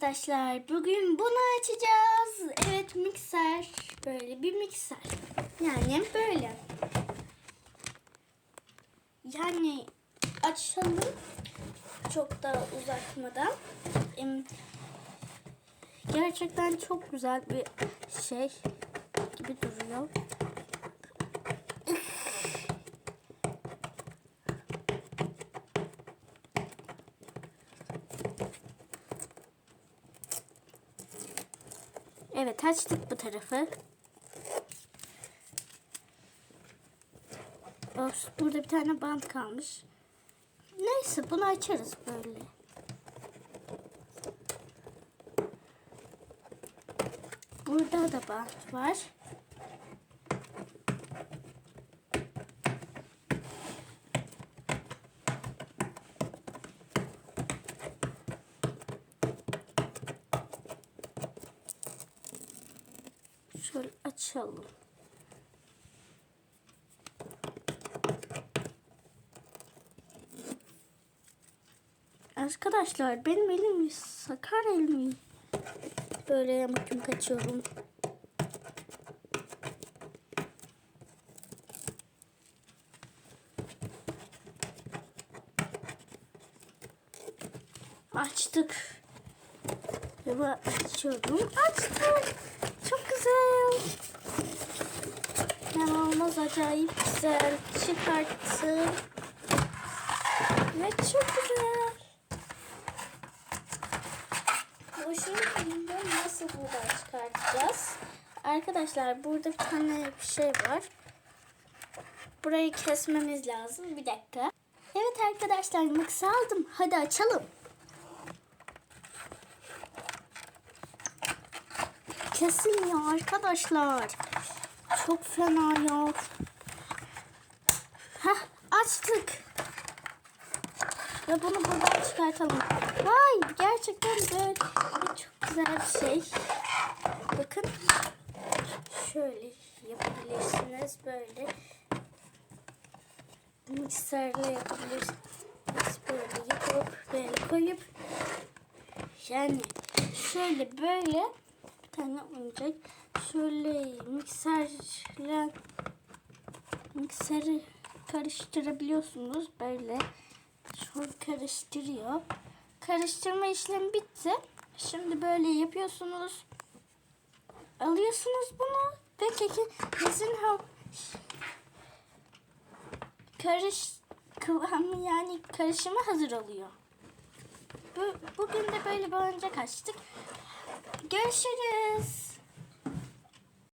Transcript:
arkadaşlar. Bugün bunu açacağız. Evet mikser. Böyle bir mikser. Yani böyle. Yani açalım. Çok da uzatmadan. Gerçekten çok güzel bir şey gibi duruyor. Evet açtık bu tarafı. Of, burada bir tane bant kalmış. Neyse bunu açarız böyle. Burada da bant var. Şöyle açalım. Arkadaşlar benim elim sakar elim. Böyle yamuk yumuk açıyorum. Açtık. Ve açıyorum. Açtık. Çok güzel. İnanılmaz acayip güzel. Çıkarttım. Ve çok güzel. Boşuna bilmiyorum nasıl buradan çıkartacağız. Arkadaşlar burada bir tane bir şey var. Burayı kesmemiz lazım. Bir dakika. Evet arkadaşlar mıksı aldım. Hadi açalım. Kesilmiyor arkadaşlar. Çok fena ya. Heh, açtık. Ve bunu buradan çıkartalım. Vay gerçekten böyle çok güzel bir şey. Bakın. Şöyle yapabilirsiniz böyle. Mikserle yapabilirsiniz. Böyle yapıp böyle koyup yani şöyle böyle tane olacak. Şöyle mikserle mikseri karıştırabiliyorsunuz böyle. Şöyle karıştırıyor. Karıştırma işlemi bitti. Şimdi böyle yapıyorsunuz. Alıyorsunuz bunu ve keki kesin ha karış kıvamı yani karışımı hazır oluyor. Bu, bugün de böyle bir oyuncak açtık. Görüşürüz.